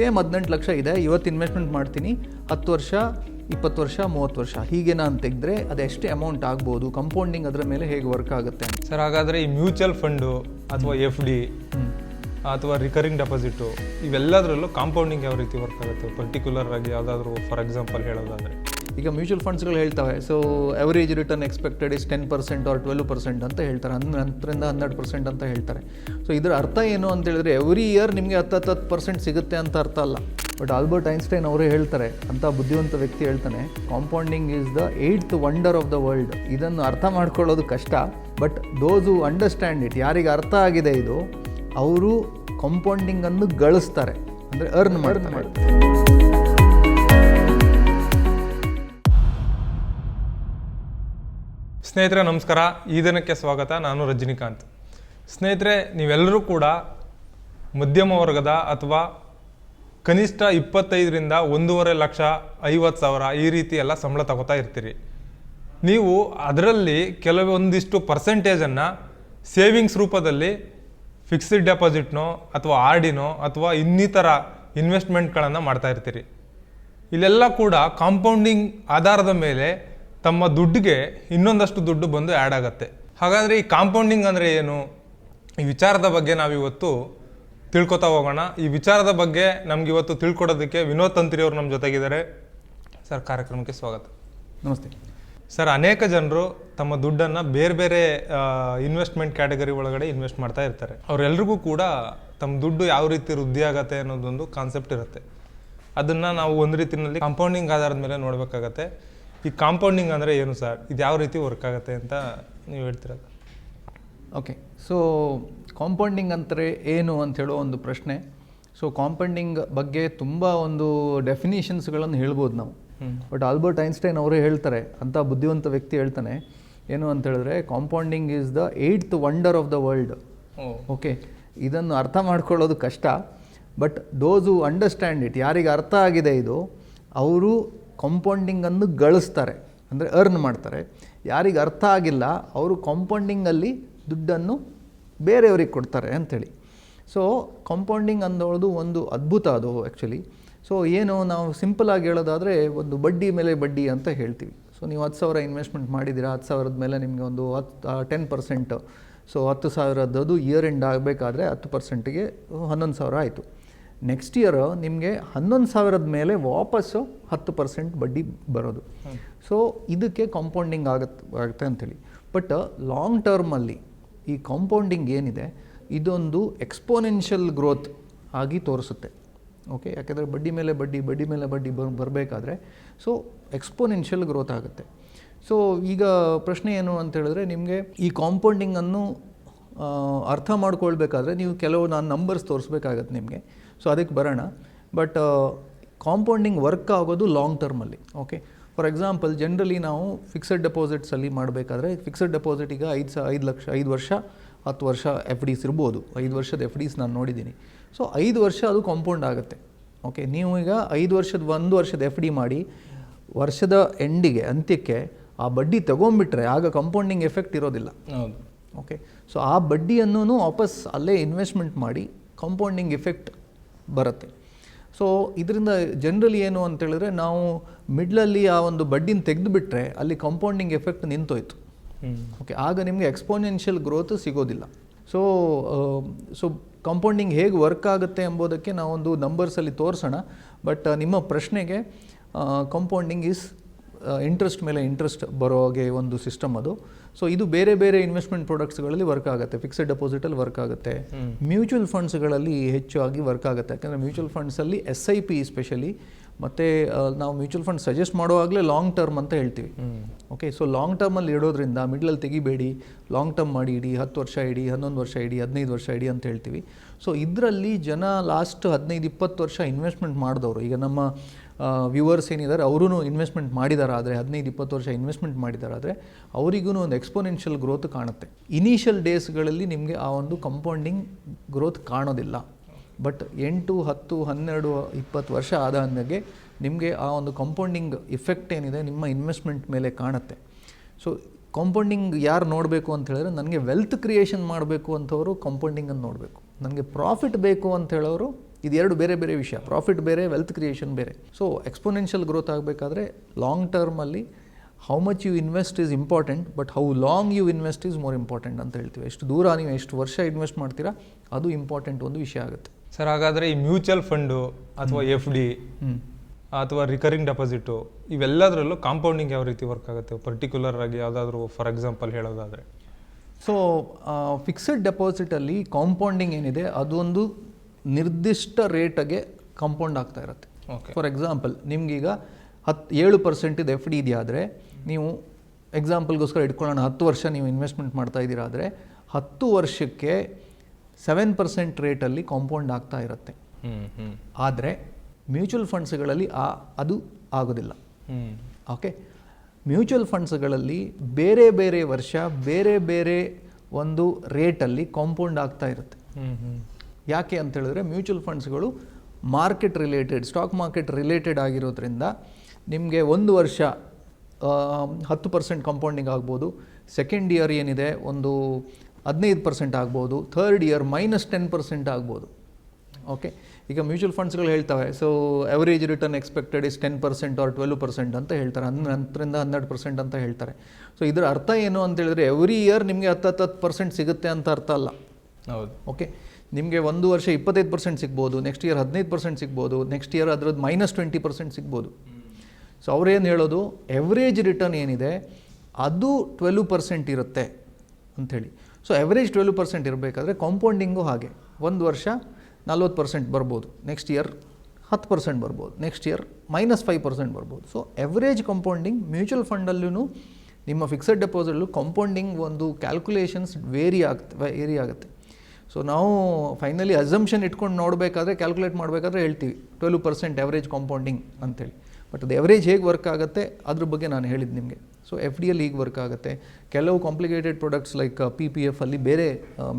Same ಹದಿನೆಂಟು ಲಕ್ಷ ಇದೆ ಇವತ್ತು ಇನ್ವೆಸ್ಟ್ಮೆಂಟ್ ಮಾಡ್ತೀನಿ ಹತ್ತು ವರ್ಷ ಇಪ್ಪತ್ತು ವರ್ಷ ಮೂವತ್ತು ವರ್ಷ. ಹೀಗೆ ನಾನು ತೆಗೆದ್ರೆ ಅದು ಎಷ್ಟು ಅಮೌಂಟ್ ಆಗ್ಬೋದು? ಕಂಪೌಂಡಿಂಗ್ ಅದರ ಮೇಲೆ ಹೇಗೆ ವರ್ಕ್ ಆಗುತ್ತೆ ಸರ್ ಹಾಗಾದರೆ ಈ ಮ್ಯೂಚುವಲ್ ಫಂಡು ಅಥವಾ ಎಫ್ ಡಿ ಅಥವಾ ರಿಕರಿಂಗ್ ಡೆಪಾಸಿಟು ಇವೆಲ್ಲದರಲ್ಲೂ ಕಾಂಪೌಂಡಿಂಗ್ ಯಾವ ರೀತಿ ವರ್ಕ್ ಆಗುತ್ತೆ? ಪರ್ಟಿಕ್ಯುಲರ್ ಆಗಿ ಯಾವುದಾದ್ರು ಫಾರ್ ಎಕ್ಸಾಂಪಲ್ ಹೇಳೋದಾದರೆ. ಈಗ ಮ್ಯೂಚುವಲ್ ಫಂಡ್ಸ್ಗಳು ಹೇಳ್ತವೆ. So average return expected is ten percent or twelve percent ಅಂತ ಹೇಳ್ತಾರೆ. ಹನ್, ಹತ್ತರಿಂದ ಹನ್ನೆರಡು ಪರ್ಸೆಂಟ್ ಅಂತ ಹೇಳ್ತಾರೆ. ಸೊ ಇದರ ಅರ್ಥ ಏನು ಅಂತ ಹೇಳಿದ್ರೆ ಎವ್ರಿ ಇಯರ್ ನಿಮಗೆ ಹತ್ತು ಹತ್ತು ಪರ್ಸೆಂಟ್ ಸಿಗುತ್ತೆ ಅಂತ ಅರ್ಥ ಅಲ್ಲ. ಬಟ್ ಆಲ್ಬರ್ಟ್ ಐನ್ಸ್ಟೈನ್ ಅವರೇ ಹೇಳ್ತಾರೆ, ಅಂತ ಬುದ್ಧಿವಂತ ವ್ಯಕ್ತಿ ಹೇಳ್ತಾನೆ compounding is the eighth wonder of the world ಇದನ್ನು ಅರ್ಥ ಮಾಡ್ಕೊಳ್ಳೋದು ಕಷ್ಟ. ಬಟ್ ದೋಸ್ ಅಂಡರ್ಸ್ಟ್ಯಾಂಡ್ ಇಟ್ ಯಾರಿಗೆ ಅರ್ಥ ಆಗಿದೆ ಇದು? ಅವರು ಕಾಂಪೌಂಡಿಂಗನ್ನು ಗಳಿಸ್ತಾರೆ. ಅಂದರೆ ಅರ್ನ್ ಮಾಡ್ತಾರೆ. ಸ್ನೇಹಿತರೆ, ನಮಸ್ಕಾರ. ಈ ದಿನಕ್ಕೆ ಸ್ವಾಗತ. ನಾನು ರಜನಿಕಾಂತ್. ಸ್ನೇಹಿತರೆ, ನೀವೆಲ್ಲರೂ ಕೂಡ ಮಧ್ಯಮ ವರ್ಗದ ಅಥವಾ ಕನಿಷ್ಠ ಇಪ್ಪತ್ತೈದರಿಂದ ಒಂದೂವರೆ ಲಕ್ಷ ಐವತ್ತು ಸಾವಿರ ಈ ರೀತಿ ಎಲ್ಲ ಸಂಬಳ ತಗೋತಾ ಇರ್ತೀರಿ. ನೀವು ಅದರಲ್ಲಿ ಕೆಲವೊಂದಿಷ್ಟು ಪರ್ಸೆಂಟೇಜನ್ನು ಸೇವಿಂಗ್ಸ್ ರೂಪದಲ್ಲಿ ಫಿಕ್ಸ್ಡ್ ಡೆಪಾಸಿಟ್ನೋ ಅಥವಾ ಆರ್ ಡಿನೋ ಅಥವಾ ಇನ್ನಿತರ ಇನ್ವೆಸ್ಟ್ಮೆಂಟ್ಗಳನ್ನು ಮಾಡ್ತಾ ಇರ್ತೀರಿ. ಇಲ್ಲೆಲ್ಲ ಕೂಡ ಕಾಂಪೌಂಡಿಂಗ್ ಆಧಾರದ ಮೇಲೆ ತಮ್ಮ ದುಡ್ಡಿಗೆ ಇನ್ನೊಂದಷ್ಟು ದುಡ್ಡು ಬಂದು ಆ್ಯಡ್ ಆಗುತ್ತೆ. ಹಾಗಾದರೆ ಈ ಕಾಂಪೌಂಡಿಂಗ್ ಅಂದರೆ ಏನು? ಈ ವಿಚಾರದ ಬಗ್ಗೆ ನಾವಿವತ್ತು ತಿಳ್ಕೊತಾ ಹೋಗೋಣ. ಈ ವಿಚಾರದ ಬಗ್ಗೆ ನಮ್ಗೆ ಇವತ್ತು ತಿಳ್ಕೊಡೋದಕ್ಕೆ ವಿನೋದ್ ತಂತ್ರಿ ಅವರು ನಮ್ಮ ಜೊತೆಗಿದ್ದಾರೆ. ಸರ್ ಕಾರ್ಯಕ್ರಮಕ್ಕೆ ಸ್ವಾಗತ. ನಮಸ್ತೆ. ಸರ್ ಅನೇಕ ಜನರು ತಮ್ಮ ದುಡ್ಡನ್ನು ಬೇರೆ ಬೇರೆ ಇನ್ವೆಸ್ಟ್ಮೆಂಟ್ ಕ್ಯಾಟಗರಿ ಒಳಗಡೆ ಇನ್ವೆಸ್ಟ್ ಮಾಡ್ತಾ ಇರ್ತಾರೆ. ಅವರೆಲ್ರಿಗೂ ಕೂಡ ತಮ್ಮ ದುಡ್ಡು ಯಾವ ರೀತಿ ವೃದ್ಧಿ ಆಗತ್ತೆ ಅನ್ನೋದೊಂದು ಕಾನ್ಸೆಪ್ಟ್ ಇರುತ್ತೆ. ಅದನ್ನು ನಾವು ಒಂದು ರೀತಿಯಲ್ಲಿ ಕಾಂಪೌಂಡಿಂಗ್ ಆಧಾರದ ಮೇಲೆ ನೋಡಬೇಕಾಗತ್ತೆ. ಈ ಕಾಂಪೌಂಡಿಂಗ್ ಅಂದರೆ ಏನು ಸರ್? ಇದು ಯಾವ ರೀತಿ ವರ್ಕ್ ಆಗುತ್ತೆ ಅಂತ ನೀವು ಹೇಳ್ತಿರೋದು? ಓಕೆ ಸೊ ಕಾಂಪೌಂಡಿಂಗ್ ಅಂತಾರೆ ಏನು ಅಂತ ಹೇಳೋ ಒಂದು ಪ್ರಶ್ನೆ. ಸೊ ಕಾಂಪೌಂಡಿಂಗ್ ಬಗ್ಗೆ ತುಂಬ ಒಂದು ಡೆಫಿನೇಷನ್ಸ್ಗಳನ್ನು ಹೇಳ್ಬೋದು ನಾವು. ಬಟ್ ಆಲ್ಬರ್ಟ್ ಐನ್ಸ್ಟೈನ್ ಅವರೇ ಹೇಳ್ತಾರೆ ಅಂತ ಬುದ್ಧಿವಂತ ವ್ಯಕ್ತಿ ಹೇಳ್ತಾನೆ ಏನು ಅಂತ ಹೇಳಿದ್ರೆ compounding is the eight wonder of the world okay ಇದನ್ನು ಅರ್ಥ ಮಾಡ್ಕೊಳ್ಳೋದು ಕಷ್ಟ but those who understand it ಯಾರಿಗೆ ಅರ್ಥ ಆಗಿದೆ ಇದು ಅವರು ಕಾಂಪೌಂಡಿಂಗನ್ನು ಗಳಿಸ್ತಾರೆ. ಅಂದರೆ ಅರ್ನ್ ಮಾಡ್ತಾರೆ. ಯಾರಿಗೆ ಅರ್ಥ ಆಗಿಲ್ಲ, ಅವರು ಕಾಂಪೌಂಡಿಂಗಲ್ಲಿ ದುಡ್ಡನ್ನು ಬೇರೆಯವ್ರಿಗೆ ಕೊಡ್ತಾರೆ ಅಂಥೇಳಿ ಸೊ ಕಾಂಪೌಂಡಿಂಗ್ ಅನ್ನೋದು ಒಂದು ಅದ್ಭುತ ಅದು ಆ್ಯಕ್ಚುಲಿ ಸೊ ಏನು ನಾವು ಸಿಂಪಲಾಗಿ ಹೇಳೋದಾದರೆ ಒಂದು ಬಡ್ಡಿ ಮೇಲೆ ಬಡ್ಡಿ ಅಂತ ಹೇಳ್ತೀವಿ. ಸೊ ನೀವು ಹತ್ತು ಸಾವಿರ ಇನ್ವೆಸ್ಟ್ಮೆಂಟ್ ಮಾಡಿದ್ದೀರಾ ಹತ್ತು ಸಾವಿರದ ಮೇಲೆ ನಿಮಗೆ ಒಂದು ಹತ್ತು ಟೆನ್ ಪರ್ಸೆಂಟ್ ಸೊ ಹತ್ತು ಸಾವಿರದ್ದು ಇಯರ್ ಎಂಡ್ ಆಗಬೇಕಾದ್ರೆ ಹತ್ತು ಪರ್ಸೆಂಟಿಗೆ ಹನ್ನೊಂದು ಸಾವಿರ ಆಯಿತು. ನೆಕ್ಸ್ಟ್ ಇಯರ್ ನಿಮಗೆ ಹನ್ನೊಂದು ಸಾವಿರದ ಮೇಲೆ ವಾಪಸ್ಸು ಹತ್ತು ಪರ್ಸೆಂಟ್ ಬಡ್ಡಿ ಬರೋದು. ಸೊ ಇದಕ್ಕೆ ಕಾಂಪೌಂಡಿಂಗ್ ಆಗತ್ತೆ ಆಗುತ್ತೆ ಅಂಥೇಳಿ ಬಟ್ ಲಾಂಗ್ ಟರ್ಮಲ್ಲಿ ಈ ಕಾಂಪೌಂಡಿಂಗ್ ಏನಿದೆ ಇದೊಂದು ಎಕ್ಸ್ಪೋನೆನ್ಷಿಯಲ್ ಗ್ರೋತ್ ಆಗಿ ತೋರಿಸುತ್ತೆ. ಓಕೆ ಯಾಕೆಂದರೆ ಬಡ್ಡಿ ಮೇಲೆ ಬಡ್ಡಿ ಬಡ್ಡಿ ಮೇಲೆ ಬಡ್ಡಿ ಬರ್ ಬರಬೇಕಾದ್ರೆ ಸೊ ಎಕ್ಸ್ಪೋನೆನ್ಷಿಯಲ್ ಗ್ರೋತ್ ಆಗುತ್ತೆ. ಸೊ ಈಗ ಪ್ರಶ್ನೆ ಏನು ಅಂತ ಹೇಳಿದ್ರೆ ನಿಮಗೆ ಈ ಕಾಂಪೌಂಡಿಂಗನ್ನು ಅರ್ಥ ಮಾಡ್ಕೊಳ್ಬೇಕಾದ್ರೆ ನೀವು ಕೆಲವು ನಾನು ನಂಬರ್ಸ್ ತೋರಿಸ್ಬೇಕಾಗತ್ತೆ ನಿಮಗೆ. ಸೊ ಅದಕ್ಕೆ ಬರೋಣ. ಬಟ್ ಕಾಂಪೌಂಡಿಂಗ್ ವರ್ಕ್ ಆಗೋದು ಲಾಂಗ್ ಟರ್ಮಲ್ಲಿ ಓಕೆ ಫಾರ್ ಎಕ್ಸಾಂಪಲ್ ಜನರಲಿ ನಾವು ಫಿಕ್ಸೆಡ್ ಡೆಪಾಸಿಟ್ಸಲ್ಲಿ ಮಾಡಬೇಕಾದ್ರೆ ಫಿಕ್ಸೆಡ್ ಡೆಪಾಸಿಟ್ ಈಗ ಐದು ಸ ಐದು ಲಕ್ಷ ಐದು ವರ್ಷ ಹತ್ತು ವರ್ಷ ಎಫ್ ಡಿಸ್ ಇರ್ಬೋದು. ಐದು ವರ್ಷದ ಎಫ್ ಡಿಸ್ ನಾನು ನೋಡಿದ್ದೀನಿ. ಸೊ ಐದು ವರ್ಷ ಅದು ಕಾಂಪೌಂಡ್ ಆಗುತ್ತೆ ಓಕೆ ನೀವು ಈಗ ಐದು ವರ್ಷದ ಒಂದು ವರ್ಷದ ಎಫ್ ಡಿ ಮಾಡಿ ವರ್ಷದ ಎಂಡಿಗೆ ಅಂತ್ಯಕ್ಕೆ ಆ ಬಡ್ಡಿ ತಗೊಂಬಿಟ್ರೆ ಆಗ ಕಂಪೌಂಡಿಂಗ್ ಎಫೆಕ್ಟ್ ಇರೋದಿಲ್ಲ ಓಕೆ ಸೊ ಆ ಬಡ್ಡಿಯನ್ನು ವಾಪಸ್ ಅಲ್ಲೇ ಇನ್ವೆಸ್ಟ್ಮೆಂಟ್ ಮಾಡಿ ಕಂಪೌಂಡಿಂಗ್ ಎಫೆಕ್ಟ್ ಬರುತ್ತೆ. ಸೊ ಇದರಿಂದ ಜನರಲಿ ಏನು ಅಂತ ಹೇಳಿದ್ರೆ ನಾವು ಮಿಡ್ಲಲ್ಲಿ ಆ ಒಂದು ಬಡ್ಡಿನ ತೆಗೆದುಬಿಟ್ರೆ ಅಲ್ಲಿ ಕಂಪೌಂಡಿಂಗ್ ಎಫೆಕ್ಟ್ ನಿಂತೋಯ್ತು. ಓಕೆ ಆಗ ನಿಮಗೆ ಎಕ್ಸ್ಪೋನೆನ್ಷಿಯಲ್ ಗ್ರೋತ್ ಸಿಗೋದಿಲ್ಲ. ಸೊ ಸೊ ಕಂಪೌಂಡಿಂಗ್ ಹೇಗೆ ವರ್ಕ್ ಆಗುತ್ತೆ ಎಂಬುದಕ್ಕೆ ನಾವೊಂದು ನಂಬರ್ಸಲ್ಲಿ ತೋರಿಸೋಣ. ಬಟ್ ನಿಮ್ಮ ಪ್ರಶ್ನೆಗೆ ಕಂಪೌಂಡಿಂಗ್ ಈಸ್ ಇಂಟ್ರೆಸ್ಟ್ ಮೇಲೆ ಇಂಟ್ರೆಸ್ಟ್ ಬರೋ ಹಾಗೆ ಒಂದು ಸಿಸ್ಟಮ್ ಅದು. ಸೊ ಇದು ಬೇರೆ ಬೇರೆ ಇನ್ವೆಸ್ಟ್ಮೆಂಟ್ ಪ್ರಾಡಕ್ಟ್ಸ್ಗಳಲ್ಲಿ ವರ್ಕ್ ಆಗುತ್ತೆ. ಫಿಕ್ಸೆಡ್ ಡೆಪಾಸಿಟಲ್ಲಿ ವರ್ಕ್ ಆಗುತ್ತೆ. ಮ್ಯೂಚುವಲ್ ಫಂಡ್ಸ್ಗಳಲ್ಲಿ ಹೆಚ್ಚು ಆಗಿ ವರ್ಕ್ ಆಗುತ್ತೆ. ಯಾಕಂದರೆ ಮ್ಯೂಚುವಲ್ ಫಂಡ್ಸಲ್ಲಿ ಎಸ್ ಐ ಪಿ ಸ್ಪೆಷಲಿ ಮತ್ತು ನಾವು ಮ್ಯೂಚುವಲ್ ಫಂಡ್ ಸಜೆಸ್ಟ್ ಮಾಡುವಾಗಲೇ ಲಾಂಗ್ ಟರ್ಮ್ ಅಂತ ಹೇಳ್ತೀವಿ. ಓಕೆ ಸೊ ಲಾಂಗ್ ಟರ್ಮಲ್ಲಿ ಇಡೋದ್ರಿಂದ ಮಿಡ್ಲಲ್ಲಿ ತೆಗಿಬೇಡಿ ಲಾಂಗ್ ಟರ್ಮ್ ಮಾಡಿ ಇಡಿ ಹತ್ತು ವರ್ಷ ಇಡಿ ಹನ್ನೊಂದು ವರ್ಷ ಇಡಿ ಹದಿನೈದು ವರ್ಷ ಇಡಿ ಅಂತ ಹೇಳ್ತೀವಿ. ಸೊ ಇದರಲ್ಲಿ ಜನ ಲಾಸ್ಟ್ ಹದಿನೈದು ಇಪ್ಪತ್ತು ವರ್ಷ ಇನ್ವೆಸ್ಟ್ಮೆಂಟ್ ಮಾಡಿದವರು. ಈಗ ನಮ್ಮ ವ್ಯೂವರ್ಸ್ ಏನಿದ್ದಾರೆ ಅವರೂ ಇನ್ವೆಸ್ಟ್ಮೆಂಟ್ ಮಾಡಿದ್ದಾರೆ ಆದರೆ ಹದಿನೈದು, ಇಪ್ಪತ್ತು ವರ್ಷ ಇನ್ವೆಸ್ಟ್ಮೆಂಟ್ ಮಾಡಿದ್ದಾರೆ ಆದರೆ ಅವರಿಗೂ ಒಂದು ಎಕ್ಸ್ಪೋನೆನ್ಷಿಯಲ್ ಗ್ರೋತ್ ಕಾಣುತ್ತೆ. ಇನಿಷಿಯಲ್ ಡೇಸ್ಗಳಲ್ಲಿ ನಿಮಗೆ ಆ ಒಂದು ಕಂಪೌಂಡಿಂಗ್ ಗ್ರೋತ್ ಕಾಣೋದಿಲ್ಲ. ಬಟ್ ಎಂಟು, ಹತ್ತು, ಹನ್ನೆರಡು, ಇಪ್ಪತ್ತು ವರ್ಷ ಆದ ಅಂದಾಗೆ ನಿಮಗೆ ಆ ಒಂದು ಕಂಪೌಂಡಿಂಗ್ ಇಫೆಕ್ಟ್ ಏನಿದೆ, ನಿಮ್ಮ ಇನ್ವೆಸ್ಟ್ಮೆಂಟ್ ಮೇಲೆ ಕಾಣುತ್ತೆ. ಸೊ ಕಾಂಪೌಂಡಿಂಗ್ ಯಾರು ನೋಡಬೇಕು ಅಂತ ಹೇಳಿದ್ರೆ, ನನಗೆ ವೆಲ್ತ್ ಕ್ರಿಯೇಷನ್ ಮಾಡಬೇಕು ಅಂಥವರು ಕಂಪೌಂಡಿಂಗನ್ನು ನೋಡಬೇಕು. ನನಗೆ ಪ್ರಾಫಿಟ್ ಬೇಕು ಅಂತ ಹೇಳೋರು ಇದು ಎರಡು ಬೇರೆ ಬೇರೆ ವಿಷಯ. ಪ್ರಾಫಿಟ್ ಬೇರೆ ವೆಲ್ತ್ ಕ್ರಿಯೇಷನ್ ಬೇರೆ. ಸೊ ಎಕ್ಸ್ಪೋನೆನ್ಷಿಯಲ್ ಗ್ರೋತ್ ಆಗಬೇಕಾದ್ರೆ long ಟರ್ಮಲ್ಲಿ how much you invest is important but how long you invest is more important ಅಂತ ಹೇಳ್ತೀವಿ. ಎಷ್ಟು ದೂರ ನೀವು ಎಷ್ಟು ವರ್ಷ ಇನ್ವೆಸ್ಟ್ ಮಾಡ್ತೀರಾ ಅದು ಇಂಪಾರ್ಟೆಂಟ್ ಒಂದು ವಿಷಯ ಆಗುತ್ತೆ. ಸರ್ ಹಾಗಾದರೆ ಈ ಮ್ಯೂಚುವಲ್ ಫಂಡು ಅಥವಾ ಎಫ್ ಡಿ ಅಥವಾ ರಿಕರಿಂಗ್ ಡೆಪಾಸಿಟು ಇವೆಲ್ಲದರಲ್ಲೂ ಕಾಂಪೌಂಡಿಂಗ್ ಯಾವ ರೀತಿ ವರ್ಕ್ ಆಗುತ್ತೆ? ಪರ್ಟಿಕ್ಯುಲರ್ ಆಗಿ ಯಾವುದಾದ್ರೂ ಫಾರ್ ಎಕ್ಸಾಂಪಲ್ ಹೇಳೋದಾದರೆ. ಸೊ ಫಿಕ್ಸೆಡ್ ಡೆಪಾಸಿಟಲ್ಲಿ ಕಾಂಪೌಂಡಿಂಗ್ ಏನಿದೆ ಅದೊಂದು ನಿರ್ದಿಷ್ಟ ರೇಟಗೆ ಕಾಂಪೌಂಡ್ ಆಗ್ತಾ ಇರುತ್ತೆ. ಓಕೆ ಫಾರ್ ಎಕ್ಸಾಂಪಲ್ ನಿಮ್ಗೀಗ ಹತ್ತು ಏಳು ಪರ್ಸೆಂಟಿದು ಎಫ್ ಡಿ ಇದೆಯಾದರೆ ನೀವು ಎಕ್ಸಾಂಪಲ್ಗೋಸ್ಕರ ಇಟ್ಕೊಳ್ಳೋಣ ಹತ್ತು ವರ್ಷ ನೀವು ಇನ್ವೆಸ್ಟ್ಮೆಂಟ್ ಮಾಡ್ತಾ ಇದ್ದೀರಾ ಆದರೆ ಹತ್ತು ವರ್ಷಕ್ಕೆ ಸೆವೆನ್ ಪರ್ಸೆಂಟ್ ರೇಟಲ್ಲಿ ಕಾಂಪೌಂಡ್ ಆಗ್ತಾ ಇರುತ್ತೆ. ಆದರೆ ಮ್ಯೂಚುವಲ್ ಫಂಡ್ಸ್ಗಳಲ್ಲಿ ಆ ಅದು ಆಗೋದಿಲ್ಲ. ಓಕೆ ಮ್ಯೂಚುವಲ್ ಫಂಡ್ಸ್ಗಳಲ್ಲಿ ಬೇರೆ ಬೇರೆ ವರ್ಷ ಬೇರೆ ಬೇರೆ ಒಂದು ರೇಟಲ್ಲಿ ಕಾಂಪೌಂಡ್ ಆಗ್ತಾ ಇರುತ್ತೆ. ಹ್ಞೂ ಹ್ಞೂ ಯಾಕೆ ಅಂತ ಹೇಳಿದ್ರೆ mutual ಫಂಡ್ಸ್ಗಳು market related stock market related ಆಗಿರೋದ್ರಿಂದ ನಿಮಗೆ ಒಂದು ವರ್ಷ ಹತ್ತು ಪರ್ಸೆಂಟ್ ಕಾಂಪೌಂಡಿಂಗ್ ಆಗ್ಬೋದು ಸೆಕೆಂಡ್ ಇಯರ್ ಏನಿದೆ ಒಂದು ಹದಿನೈದು ಪರ್ಸೆಂಟ್ ಆಗ್ಬೋದು third year minus ten percent ಆಗ್ಬೋದು. ಓಕೆ ಈಗ ಮ್ಯೂಚುವಲ್ ಫಂಡ್ಸ್ಗಳು ಹೇಳ್ತವೆ so average return expected is ten percent or twelve percent ಅಂತ ಹೇಳ್ತಾರೆ ಹನ್ನ ಹತ್ತರಿಂದ ಹನ್ನೆರಡು ಪರ್ಸೆಂಟ್ ಅಂತ ಹೇಳ್ತಾರೆ. ಸೊ ಇದರ ಅರ್ಥ ಏನು ಅಂತ ಹೇಳಿದ್ರೆ ಎವ್ರಿ ಇಯರ್ ನಿಮಗೆ ಹತ್ತು ಹತ್ತು ಹತ್ತು ಪರ್ಸೆಂಟ್ ಸಿಗುತ್ತೆ ಅಂತ ಅರ್ಥ ಅಲ್ಲ. ಹೌದು. ಓಕೆ ನಿಮಗೆ ಒಂದು ವರ್ಷ ಇಪ್ಪತ್ತೈದು ಪರ್ಸೆಂಟ್ ಸಿಗ್ಬೋದು ನೆಕ್ಸ್ಟ್ ಇಯರ್ ಹದಿನೈದು ಪರ್ಸೆಂಟ್ ಸಿಗ್ಬೋದು ನೆಕ್ಸ್ಟ್ ಇಯರ್ ಅದ್ರದ್ದು ಮೈನಸ್ ಟ್ವೆಂಟಿ ಪರ್ಸೆಂಟ್ ಸಿಗ್ಬೋದು. ಸೊ ಅವ್ರೇನು ಹೇಳೋದು ಎವ್ರೇಜ್ ರಿಟರ್ನ್ ಏನಿದೆ, ಅದು ಟ್ವೆಲ್ವ್ ಪರ್ಸೆಂಟ್ ಇರುತ್ತೆ ಅಂಥೇಳಿ. ಸೊ ಎವ್ರೇಜ್ ಟ್ವೆಲ್ವ್ ಪರ್ಸೆಂಟ್ ಇರಬೇಕಾದ್ರೆ ಕಾಂಪೌಂಡಿಂಗು ಹಾಗೆ. ಒಂದು ವರ್ಷ ನಲ್ವತ್ತು ಪರ್ಸೆಂಟ್ ಬರ್ಬೋದು ನೆಕ್ಸ್ಟ್ ಇಯರ್ ಹತ್ತು ಪರ್ಸೆಂಟ್ ಬರ್ಬೋದು next year minus five percent ಬರ್ಬೋದು. ಸೊ ಎವ್ರೇಜ್ ಕಾಂಪೌಂಡಿಂಗ್ ಮ್ಯೂಚುವಲ್ ಫಂಡಲ್ಲೂ ನಿಮ್ಮ ಫಿಕ್ಸೆಡ್ ಡೆಪಾಸಿಟಲ್ಲೂ ಕಾಂಪೌಂಡಿಂಗ್ ಒಂದು ಕ್ಯಾಲ್ಕುಲೇಷನ್ಸ್ ವೇರಿ ಆಗುತ್ತೆ ವೇರಿ ಆಗುತ್ತೆ. ಸೊ ನಾವು ಫೈನಲಿ ಅಸಂಪ್ಷನ್ ಇಟ್ಕೊಂಡು ನೋಡಬೇಕಾದ್ರೆ ಕ್ಯಾಲ್ಕುಲೇಟ್ ಮಾಡಬೇಕಾದ್ರೆ ಹೇಳ್ತೀವಿ. ಟ್ವೆಲ್ವ್ ಪರ್ಸೆಂಟ್ ಎವರೇಜ್ ಕಾಂಪೌಂಡಿಂಗ್ ಅಂತೇಳಿ. ಬಟ್ ಅದು ಎವರೇಜ್ ಹೇಗೆ ವರ್ಕ್ ಆಗುತ್ತೆ, ಅದ್ರ ಬಗ್ಗೆ ನಾನು ಹೇಳಿದ್ದು ನಿಮಗೆ. ಸೊ ಎಫ್ ಡಿ ಅಲ್ಲಿ ಹೀಗೆ ವರ್ಕ್ ಆಗುತ್ತೆ. ಕೆಲವು complicated products like P P F ಅಲ್ಲಿ ಬೇರೆ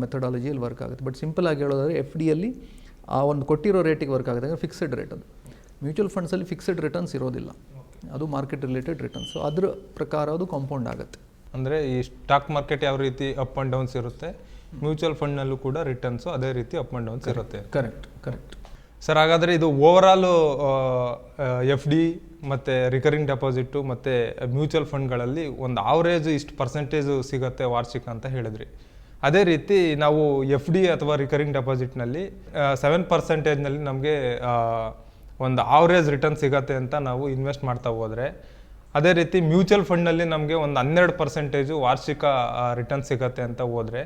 ಮೆಥಡಾಲಜಿಯಲ್ಲಿ ವರ್ಕ್ ಆಗುತ್ತೆ. ಬಟ್ ಸಿಂಪಲ್ ಆಗಿ ಹೇಳೋದಾದ್ರೆ ಎಫ್ ಡಿಯಲ್ಲಿ ಆ ಒಂದು ಕೊಟ್ಟಿರೋ ರೇಟಿಗೆ ವರ್ಕ್ ಆಗುತ್ತೆ. ಅಂದರೆ ಫಿಕ್ಸೆಡ್ ರೇಟ್ ಅದು. ಮ್ಯೂಚುವಲ್ ಫಂಡ್ಸಲ್ಲಿ ಫಿಕ್ಸ್ಡ್ ರಿಟರ್ನ್ಸ್ ಇರೋದಿಲ್ಲ. ಅದು ಮಾರ್ಕೆಟ್ ರಿಲೇಟೆಡ್ ರಿಟರ್ನ್ಸ್ ಸೊ ಅದ್ರ ಪ್ರಕಾರ ಅದು ಕಾಂಪೌಂಡ್ ಆಗುತ್ತೆ. ಅಂದರೆ ಈ ಸ್ಟಾಕ್ ಮಾರ್ಕೆಟ್ ಯಾವ ರೀತಿ ಅಪ್ ಆ್ಯಂಡ್ ಡೌನ್ಸ್ ಇರುತ್ತೆ? ಮ್ಯೂಚುವಲ್ ಫಂಡ್ನಲ್ಲೂ ಕೂಡ ರಿಟರ್ನ್ಸು ಅದೇ ರೀತಿ ಅಪ್ ಆ್ಯಂಡ್ ಡೌನ್ಸ್ ಇರುತ್ತೆ. ಕರೆಕ್ಟ್ ಕರೆಕ್ಟ್ ಸರ್ ಹಾಗಾದರೆ ಇದು ಓವರಾಲು ಎಫ್ ಡಿ ಮತ್ತು ರಿಕರಿಂಗ್ ಡೆಪಾಸಿಟು ಮತ್ತು ಮ್ಯೂಚುವಲ್ ಫಂಡ್ಗಳಲ್ಲಿ ಒಂದು ಆವರೇಜ್ ಇಷ್ಟು ಪರ್ಸೆಂಟೇಜು ಸಿಗುತ್ತೆ ವಾರ್ಷಿಕ ಅಂತ ಹೇಳಿದ್ರಿ. ಅದೇ ರೀತಿ ನಾವು ಎಫ್ ಡಿ ಅಥವಾ ರಿಕರಿಂಗ್ ಡೆಪಾಸಿಟ್ನಲ್ಲಿ ಸೆವೆನ್ ಪರ್ಸೆಂಟೇಜ್ನಲ್ಲಿ ನಮಗೆ ಒಂದು ಆವ್ರೇಜ್ ರಿಟರ್ನ್ ಸಿಗತ್ತೆ ಅಂತ ನಾವು ಇನ್ವೆಸ್ಟ್ ಮಾಡ್ತಾ ಹೋದರೆ ಅದೇ ರೀತಿ ಮ್ಯೂಚುವಲ್ ಫಂಡ್ನಲ್ಲಿ ನಮಗೆ ಒಂದು ಹನ್ನೆರಡು ಪರ್ಸೆಂಟೇಜು ವಾರ್ಷಿಕ ರಿಟರ್ನ್ ಸಿಗತ್ತೆ ಅಂತ ಹೋದರೆ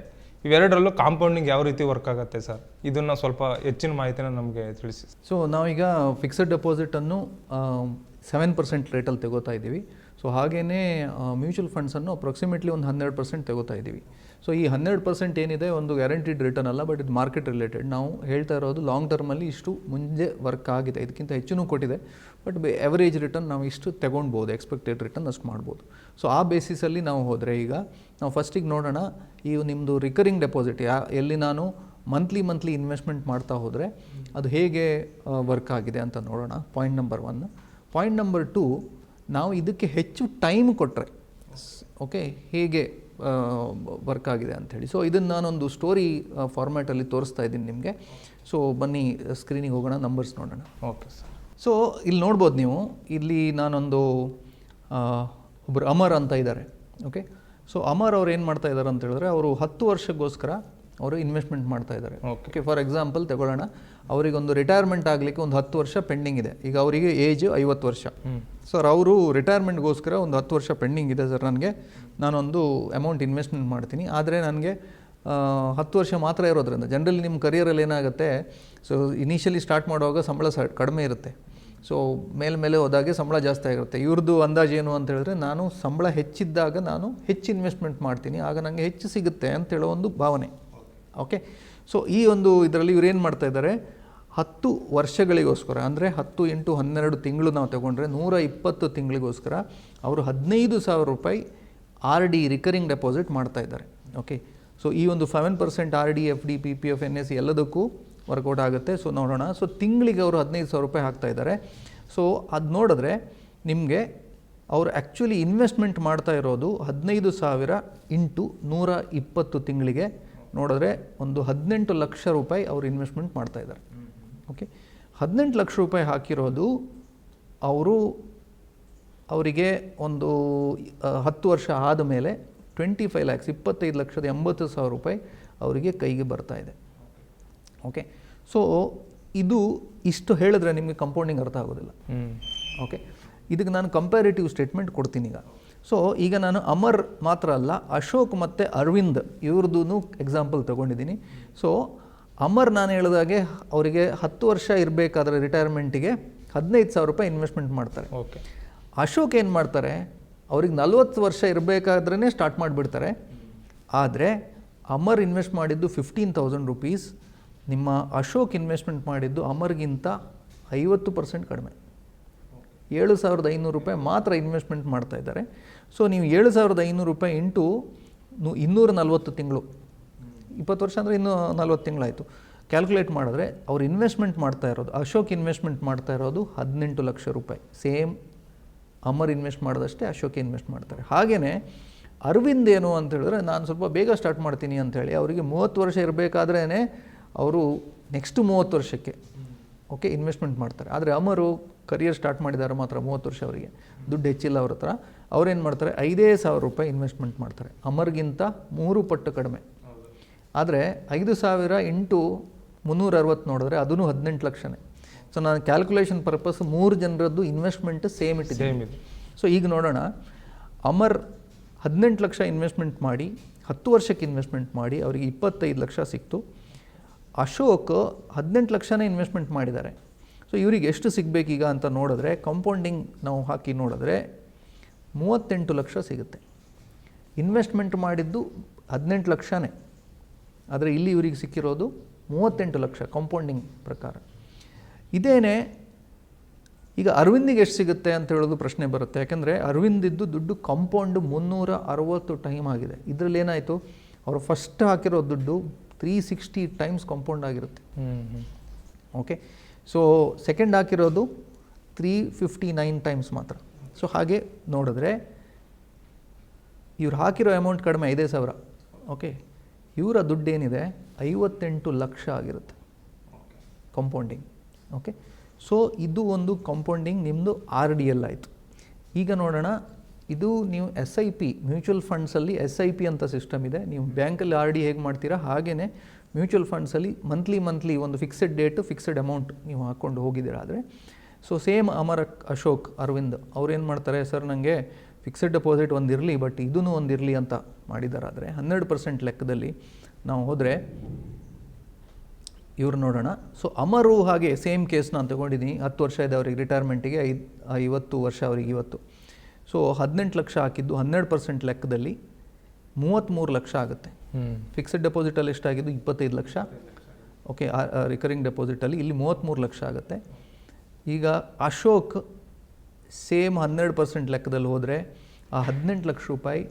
ಇವೆರಡರಲ್ಲೂ ಕಾಂಪೌಂಡಿಂಗ್ ಯಾವ ರೀತಿ ವರ್ಕ್ ಆಗುತ್ತೆ ಸರ್ ಇದನ್ನು ಸ್ವಲ್ಪ ಹೆಚ್ಚಿನ ಮಾಹಿತಿನ ನಮಗೆ ತಿಳಿಸಿ. ಸೊ ನಾವೀಗ ಫಿಕ್ಸೆಡ್ ಡೆಪಾಸಿಟನ್ನು ಸೆವೆನ್ ಪರ್ಸೆಂಟ್ ರೇಟಲ್ಲಿ ತೆಗೋತಾ ಇದ್ದೀವಿ. ಸೊ ಹಾಗೆಯೇ ಮ್ಯೂಚುವಲ್ ಫಂಡ್ಸನ್ನು ಅಪ್ರಾಕ್ಸಿಮೇಟ್ಲಿ ಒಂದು ಹನ್ನೆರಡು ಪರ್ಸೆಂಟ್ ತೆಗೋತಾ ಇದ್ದೀವಿ. ಸೊ ಈ ಹನ್ನೆರಡು ಪರ್ಸೆಂಟ್ ಏನಿದೆ ಒಂದು ಗ್ಯಾರಂಟಿಡ್ ರಿಟರ್ನ್ ಅಲ್ಲ ಬಟ್ ಇದು ಮಾರ್ಕೆಟ್ ರಿಲೇಟೆಡ್ ನಾವು ಹೇಳ್ತಾ ಇರೋದು ಲಾಂಗ್ ಟರ್ಮಲ್ಲಿ ಇಷ್ಟು ಮುಂದೆ ವರ್ಕ್ ಆಗಿದೆ. ಇದಕ್ಕಿಂತ ಹೆಚ್ಚು ಕೊಟ್ಟಿದೆ. ಬಟ್ ಎವರೇಜ್ ರಿಟರ್ನ್ ನಾವು ಇಷ್ಟು ತಗೊಳ್ಬೋದು ಎಕ್ಸ್ಪೆಕ್ಟೆಡ್ ರಿಟರ್ನ್ ಅಷ್ಟು ಮಾಡ್ಬೋದು. ಸೊ ಆ ಬೇಸಿಸಲ್ಲಿ ನಾವು ಹೋದರೆ ಈಗ ನಾವು ಫಸ್ಟಿಗೆ ನೋಡೋಣ, ಈ ನಿಮ್ಮದು ರಿಕರಿಂಗ್ ಡೆಪಾಸಿಟ್ ಯಾ ಎಲ್ಲಿ ನಾನು ಮಂತ್ಲಿ ಮಂತ್ಲಿ ಇನ್ವೆಸ್ಟ್ಮೆಂಟ್ ಮಾಡ್ತಾ ಹೋದರೆ ಅದು ಹೇಗೆ ವರ್ಕ್ ಆಗಿದೆ ಅಂತ ನೋಡೋಣ. Point number one point number two ನಾವು ಇದಕ್ಕೆ ಹೆಚ್ಚು ಟೈಮ್ ಕೊಟ್ಟರೆ ಓಕೆ ಹೇಗೆ ವರ್ಕ್ ಆಗಿದೆ ಅಂಥೇಳಿ. ಸೊ ಇದನ್ನು ನಾನೊಂದು ಸ್ಟೋರಿ ಫಾರ್ಮ್ಯಾಟಲ್ಲಿ ತೋರಿಸ್ತಾ ಇದ್ದೀನಿ ನಿಮಗೆ. ಸೊ ಬನ್ನಿ ಸ್ಕ್ರೀನಿಗೆ ಹೋಗೋಣ ನಂಬರ್ಸ್ ನೋಡೋಣ. ಓಕೆ ಸರ್ ಸೊ ಇಲ್ಲಿ ನೋಡ್ಬೋದು ನೀವು ಇಲ್ಲಿ ನಾನೊಂದು ಒಬ್ಬರು ಅಮರ್ ಅಂತ ಇದ್ದಾರೆ ಓಕೆ ಸೊ ಅಮರ್ ಅವ್ರು ಏನು ಮಾಡ್ತಾ ಇದ್ದಾರೆ ಅಂತ ಹೇಳಿದ್ರೆ ಅವರು ಹತ್ತು ವರ್ಷಕ್ಕೋಸ್ಕರ ಅವರು ಇನ್ವೆಸ್ಟ್ಮೆಂಟ್ ಮಾಡ್ತಾ ಇದ್ದಾರೆ. ಓಕೆ ಫಾರ್ ಎಕ್ಸಾಂಪಲ್ ತಗೊಳ್ಳೋಣ. ಅವರಿಗೊಂದು ರಿಟೈರ್ಮೆಂಟ್ ಆಗಲಿಕ್ಕೆ ಒಂದು ಹತ್ತು ವರ್ಷ ಪೆಂಡಿಂಗ್ ಇದೆ. ಈಗ ಅವರಿಗೆ ಏಜ್ ಐವತ್ತು ವರ್ಷ. ಸರ್ ಅವರು ರಿಟೈರ್ಮೆಂಟ್ಗೋಸ್ಕರ ಒಂದು ಹತ್ತು ವರ್ಷ ಪೆಂಡಿಂಗ್ ಇದೆ ಸರ್ ನನಗೆ. ನಾನೊಂದು ಅಮೌಂಟ್ ಇನ್ವೆಸ್ಟ್ಮೆಂಟ್ ಮಾಡ್ತೀನಿ. ಆದರೆ ನನಗೆ ಹತ್ತು ವರ್ಷ ಮಾತ್ರ ಇರೋದ್ರಿಂದ. ಜನರಲಿ ನಿಮ್ಮ ಕರಿಯರಲ್ಲಿ ಏನಾಗುತ್ತೆ ಸೊ ಇನಿಷಿಯಲಿ ಸ್ಟಾರ್ಟ್ ಮಾಡುವಾಗ ಸಂಬಳ ಸ ಕಡಿಮೆ ಇರುತ್ತೆ. ಸೊ ಮೇಲೆ ಮೇಲೆ ಹೋದಾಗೆ ಸಂಬಳ ಜಾಸ್ತಿ ಆಗಿರುತ್ತೆ. ಇವ್ರದ್ದು ಅಂದಾಜು ಏನು ಅಂತ ಹೇಳಿದ್ರೆ ನಾನು ಸಂಬಳ ಹೆಚ್ಚಿದ್ದಾಗ ನಾನು ಹೆಚ್ಚು ಇನ್ವೆಸ್ಟ್ಮೆಂಟ್ ಮಾಡ್ತೀನಿ. ಆಗ ನನಗೆ ಹೆಚ್ಚು ಸಿಗುತ್ತೆ ಅಂತ ಹೇಳೋ ಒಂದು ಭಾವನೆ. ಓಕೆ ಸೊ ಈ ಒಂದು ಇದರಲ್ಲಿ ಇವ್ರು ಏನು ಮಾಡ್ತಾ ಇದ್ದಾರೆ ಹತ್ತು ವರ್ಷಗಳಿಗೋಸ್ಕರ, ಅಂದರೆ ಹತ್ತು ಎಂಟು ಹನ್ನೆರಡು ತಿಂಗಳು ನಾವು ತಗೊಂಡ್ರೆ ನೂರ ಇಪ್ಪತ್ತು ತಿಂಗಳಿಗೋಸ್ಕರ ಅವರು ಹದಿನೈದು ಸಾವಿರ ರೂಪಾಯಿ ಆರ್ ಡಿ ರಿಕರಿಂಗ್ ಡೆಪಾಸಿಟ್ ಮಾಡ್ತಾ ಇದ್ದಾರೆ. ಓಕೆ ಸೊ ಈ ಒಂದು seven percent R D, F D, P P F, N S ಎಲ್ಲದಕ್ಕೂ ವರ್ಕೌಟ್ ಆಗುತ್ತೆ. ಸೊ ನೋಡೋಣ. ಸೊ ತಿಂಗಳಿಗೆ ಅವರು ಹದಿನೈದು ಸಾವಿರ ರೂಪಾಯಿ ಹಾಕ್ತಾ ಇದ್ದಾರೆ ಸೊ ಅದು ನೋಡಿದ್ರೆ ನಿಮಗೆ ಅವರು ಆ್ಯಕ್ಚುಲಿ ಇನ್ವೆಸ್ಟ್ಮೆಂಟ್ ಮಾಡ್ತಾ ಇರೋದು ಹದಿನೈದು ಸಾವಿರ ಇಂಟು ನೂರ ಇಪ್ಪತ್ತು ತಿಂಗಳಿಗೆ ನೋಡಿದ್ರೆ ಒಂದು ಹದಿನೆಂಟು ಲಕ್ಷ ರೂಪಾಯಿ ಅವರು ಇನ್ವೆಸ್ಟ್ಮೆಂಟ್ ಮಾಡ್ತಾ ಇದ್ದಾರೆ. ಓಕೆ ಹದಿನೆಂಟು ಲಕ್ಷ ರೂಪಾಯಿ ಹಾಕಿರೋದು ಅವರು ಅವರಿಗೆ ಒಂದು ಹತ್ತು ವರ್ಷ ಆದ ಮೇಲೆ ಟ್ವೆಂಟಿ ಫೈವ್ ಲ್ಯಾಕ್ಸ್ ಇಪ್ಪತ್ತೈದು ಲಕ್ಷದ ಎಂಬತ್ತು ಸಾವಿರ ರೂಪಾಯಿ ಅವರಿಗೆ ಕೈಗೆ ಬರ್ತಾ ಇದೆ. ಓಕೆ ಸೊ ಇದು ಇಷ್ಟು ಹೇಳಿದ್ರೆ ನಿಮಗೆ ಕಂಪೌಂಡಿಂಗ್ ಅರ್ಥ ಆಗೋದಿಲ್ಲ. ಓಕೆ ಇದಕ್ಕೆ ನಾನು ಕಂಪ್ಯಾರಿಟಿವ್ ಸ್ಟೇಟ್ಮೆಂಟ್ ಕೊಡ್ತೀನಿ ಈಗ. ಸೊ ಈಗ ನಾನು ಅಮರ್ ಮಾತ್ರ ಅಲ್ಲ ಅಶೋಕ್ ಮತ್ತು ಅರವಿಂದ್ ಇವ್ರದ್ದು ಎಕ್ಸಾಂಪಲ್ ತೊಗೊಂಡಿದ್ದೀನಿ. ಸೊ ಅಮರ್ ನಾನು ಹೇಳಿದಾಗೆ ಅವರಿಗೆ ಹತ್ತು ವರ್ಷ ಇರಬೇಕಾದ್ರೆ ರಿಟೈರ್ಮೆಂಟಿಗೆ ಹದಿನೈದು ಸಾವಿರ ರೂಪಾಯಿ ಇನ್ವೆಸ್ಟ್ಮೆಂಟ್ ಮಾಡ್ತಾರೆ. ಓಕೆ ಅಶೋಕ್ ಏನು ಮಾಡ್ತಾರೆ ಅವ್ರಿಗೆ ನಲ್ವತ್ತು ವರ್ಷ ಇರಬೇಕಾದ್ರೇ ಸ್ಟಾರ್ಟ್ ಮಾಡಿಬಿಡ್ತಾರೆ. ಆದರೆ ಅಮರ್ ಇನ್ವೆಸ್ಟ್ ಮಾಡಿದ್ದು ಫಿಫ್ಟೀನ್ ತೌಸಂಡ್ ರುಪೀಸ್ ನಿಮ್ಮ ಅಶೋಕ್ ಇನ್ವೆಸ್ಟ್ಮೆಂಟ್ ಮಾಡಿದ್ದು ಅಮರ್ಗಿಂತ ಐವತ್ತು ಪರ್ಸೆಂಟ್ ಕಡಿಮೆ. ಏಳು ಸಾವಿರದ ಐನೂರು ರೂಪಾಯಿ ಮಾತ್ರ ಇನ್ವೆಸ್ಟ್ಮೆಂಟ್ ಮಾಡ್ತಾ ಇದ್ದಾರೆ. ಸೊ ನೀವು ಏಳು ಸಾವಿರದ ಐನೂರು ರೂಪಾಯಿ ಇಂಟು ಇನ್ನೂರ ನಲ್ವತ್ತು ತಿಂಗಳು. ಇಪ್ಪತ್ತು ವರ್ಷ ಅಂದರೆ ಇನ್ನೂ ನಲ್ವತ್ತು ತಿಂಗಳಾಯಿತು. ಕ್ಯಾಲ್ಕುಲೇಟ್ ಮಾಡಿದ್ರೆ ಅವ್ರು ಇನ್ವೆಸ್ಟ್ಮೆಂಟ್ ಮಾಡ್ತಾ ಇರೋದು, ಅಶೋಕ್ ಇನ್ವೆಸ್ಟ್ಮೆಂಟ್ ಮಾಡ್ತಾ ಇರೋದು ಹದಿನೆಂಟು ಲಕ್ಷ ರೂಪಾಯಿ. ಸೇಮ್ ಅಮರ್ ಇನ್ವೆಸ್ಟ್ ಮಾಡಿದಷ್ಟೇ ಅಶೋಕ್ ಇನ್ವೆಸ್ಟ್ ಮಾಡ್ತಾರೆ. ಹಾಗೆಯೇ ಅರವಿಂದ್ ಏನು ಅಂತ ಹೇಳಿದ್ರೆ ನಾನು ಸ್ವಲ್ಪ ಬೇಗ ಸ್ಟಾರ್ಟ್ ಮಾಡ್ತೀನಿ ಅಂತೇಳಿ ಅವರಿಗೆ ಮೂವತ್ತು ವರ್ಷ ಇರಬೇಕಾದ್ರೇ ಅವರು ನೆಕ್ಸ್ಟ್ ಮೂವತ್ತು ವರ್ಷಕ್ಕೆ ಓಕೆ ಇನ್ವೆಸ್ಟ್ಮೆಂಟ್ ಮಾಡ್ತಾರೆ. ಆದರೆ ಅಮರು ಕರಿಯರ್ ಸ್ಟಾರ್ಟ್ ಮಾಡಿದ್ದಾರೆ ಮಾತ್ರ ಮೂವತ್ತು ವರ್ಷ ಅವರಿಗೆ. ದುಡ್ಡು ಹೆಚ್ಚಿಲ್ಲ ಅವ್ರ ಹತ್ರ. ಅವ್ರೇನು ಮಾಡ್ತಾರೆ? ಐದೇ ಸಾವಿರ ರೂಪಾಯಿ ಇನ್ವೆಸ್ಟ್ಮೆಂಟ್ ಮಾಡ್ತಾರೆ. ಅಮರ್ಗಿಂತ ಮೂರು ಪಟ್ಟು ಕಡಿಮೆ. ಆದರೆ ಐದು ಸಾವಿರ ಇಂಟು ಮುನ್ನೂರ ಅರವತ್ತು ನೋಡಿದ್ರೆ ಅದೂ ಹದಿನೆಂಟು ಲಕ್ಷನೇ. ಸೊ ನಾನು ಕ್ಯಾಲ್ಕುಲೇಷನ್ ಪರ್ಪಸ್ ಮೂರು ಜನರದ್ದು ಇನ್ವೆಸ್ಟ್ಮೆಂಟ್ ಸೇಮ್ ಇಟ್ಟಿದ್ದೀನಿ. ಇದೆ. ಸೊ ಈಗ ನೋಡೋಣ. ಅಮರ್ ಹದಿನೆಂಟು ಲಕ್ಷ ಇನ್ವೆಸ್ಟ್ಮೆಂಟ್ ಮಾಡಿ ಹತ್ತು ವರ್ಷಕ್ಕೆ ಇನ್ವೆಸ್ಟ್ಮೆಂಟ್ ಮಾಡಿ ಅವರಿಗೆ ಇಪ್ಪತ್ತೈದು ಲಕ್ಷ ಸಿಕ್ತು. ಅಶೋಕ್ ಹದಿನೆಂಟು ಲಕ್ಷನೇ ಇನ್ವೆಸ್ಟ್ಮೆಂಟ್ ಮಾಡಿದ್ದಾರೆ. ಸೊ ಇವರಿಗೆ ಎಷ್ಟು ಸಿಗಬೇಕೀಗ ಅಂತ ನೋಡಿದ್ರೆ ಕಾಂಪೌಂಡಿಂಗ್ ನಾವು ಹಾಕಿ ನೋಡಿದ್ರೆ ಮೂವತ್ತೆಂಟು ಲಕ್ಷ ಸಿಗುತ್ತೆ. ಇನ್ವೆಸ್ಟ್ಮೆಂಟ್ ಮಾಡಿದ್ದು ಹದಿನೆಂಟು ಲಕ್ಷನೇ. ಆದರೆ ಇಲ್ಲಿ ಇವರಿಗೆ ಸಿಕ್ಕಿರೋದು ಮೂವತ್ತೆಂಟು ಲಕ್ಷ ಕಾಂಪೌಂಡಿಂಗ್ ಪ್ರಕಾರ. ಇದೇನೇ ಈಗ ಅರವಿಂದಿಗೆ ಎಷ್ಟು ಸಿಗುತ್ತೆ ಅಂತ ಹೇಳೋದು ಪ್ರಶ್ನೆ ಬರುತ್ತೆ. ಯಾಕೆಂದರೆ ಅರವಿಂದಿದ್ದು ದುಡ್ಡು ಕಾಂಪೌಂಡ್ ಮುನ್ನೂರ ಅರವತ್ತು ಟೈಮ್ ಆಗಿದೆ. ಇದರಲ್ಲಿ ಏನಾಯಿತು? ಅವರು ಫಸ್ಟ್ ಹಾಕಿರೋ ದುಡ್ಡು ತ್ರೀ ಸಿಕ್ಸ್ಟಿ ಟೈಮ್ಸ್ ಕಾಂಪೌಂಡ್ ಆಗಿರುತ್ತೆ. ಓಕೆ ಸೊ ಸೆಕೆಂಡ್ ಹಾಕಿರೋದು ತ್ರೀ ಫಿಫ್ಟಿ ನೈನ್ ಟೈಮ್ಸ್ ಮಾತ್ರ. ಸೊ ಹಾಗೆ ನೋಡಿದ್ರೆ ಇವ್ರು ಹಾಕಿರೋ ಅಮೌಂಟ್ ಕಡಿಮೆ ಐದೇ ಸಾವಿರ. ಓಕೆ ಇವರ ದುಡ್ಡೇನಿದೆ ಐವತ್ತೆಂಟು ಲಕ್ಷ ಆಗಿರುತ್ತೆ. ಕಾಂಪೌಂಡಿಂಗ್ ಓಕೆ ಸೊ ಇದು ಒಂದು ಕಾಂಪೌಂಡಿಂಗ್ ನಿಮ್ಮದು ಆರ್ ಡಿ ಎಲ್ ಆಯಿತು. ಈಗ ನೋಡೋಣ, ಇದು ನೀವು ಎಸ್ ಐ ಪಿ ಮ್ಯೂಚುವಲ್ ಫಂಡ್ಸಲ್ಲಿ ಎಸ್ ಐ ಪಿ ಅಂತ ಸಿಸ್ಟಮ್ ಇದೆ. ನೀವು ಬ್ಯಾಂಕಲ್ಲಿ ಆರ್ ಡಿ ಹೇಗೆ ಮಾಡ್ತೀರಾ? ಹಾಗೆಯೇ ಮ್ಯೂಚುವಲ್ ಫಂಡ್ಸಲ್ಲಿ ಮಂತ್ಲಿ ಮಂತ್ಲಿ ಒಂದು ಫಿಕ್ಸೆಡ್ ಡೇಟು ಫಿಕ್ಸೆಡ್ ಅಮೌಂಟ್ ನೀವು ಹಾಕ್ಕೊಂಡು ಹೋಗಿದ್ದೀರಾ. ಆದರೆ ಸೊ ಸೇಮ್ ಅಮರ್ ಅಶೋಕ್ ಅರವಿಂದ್ ಅವ್ರೇನು ಮಾಡ್ತಾರೆ ಸರ್ ನನಗೆ ಫಿಕ್ಸೆಡ್ ಡೆಪಾಸಿಟ್ ಒಂದಿರಲಿ ಇರಲಿ ಬಟ್ ಇದೂ ಒಂದಿರಲಿ ಇರಲಿ ಅಂತ ಮಾಡಿದಾರಾದರೆ ಹನ್ನೆರಡು ಪರ್ಸೆಂಟ್ ಲೆಕ್ಕದಲ್ಲಿ ನಾವು ಹೋದರೆ ಇವ್ರು ನೋಡೋಣ. ಸೊ ಅಮರು ಹಾಗೆ ಸೇಮ್ ಕೇಸ್ ನಾನು ತಗೊಂಡಿದ್ದೀನಿ ಹತ್ತು ವರ್ಷ ಇದೆ ಅವ್ರಿಗೆ ರಿಟೈರ್ಮೆಂಟಿಗೆ ಐದು ಐವತ್ತು ವರ್ಷ ಅವ್ರಿಗೆ ಇವತ್ತು. ಸೊ ಹದಿನೆಂಟು ಲಕ್ಷ ಹಾಕಿದ್ದು ಹನ್ನೆರಡು ಪರ್ಸೆಂಟ್ ಲೆಕ್ಕದಲ್ಲಿ ಮೂವತ್ತ್ಮೂರು ಲಕ್ಷ ಆಗುತ್ತೆ. ಫಿಕ್ಸೆಡ್ ಡೆಪಾಸಿಟಲ್ಲಿ ಎಷ್ಟಾಗಿದ್ದು? ಇಪ್ಪತ್ತೈದು ಲಕ್ಷ. ಓಕೆ ರಿಕರಿಂಗ್ ಡೆಪಾಸಿಟಲ್ಲಿ ಇಲ್ಲಿ ಮೂವತ್ತ್ಮೂರು ಲಕ್ಷ ಆಗುತ್ತೆ. ಈಗ ಅಶೋಕ್ ಸೇಮ್ ಹನ್ನೆರಡು ಪರ್ಸೆಂಟ್ ಲೆಕ್ಕದಲ್ಲಿ ಹೋದರೆ ಆ ಹದಿನೆಂಟು ಲಕ್ಷ ರೂಪಾಯಿ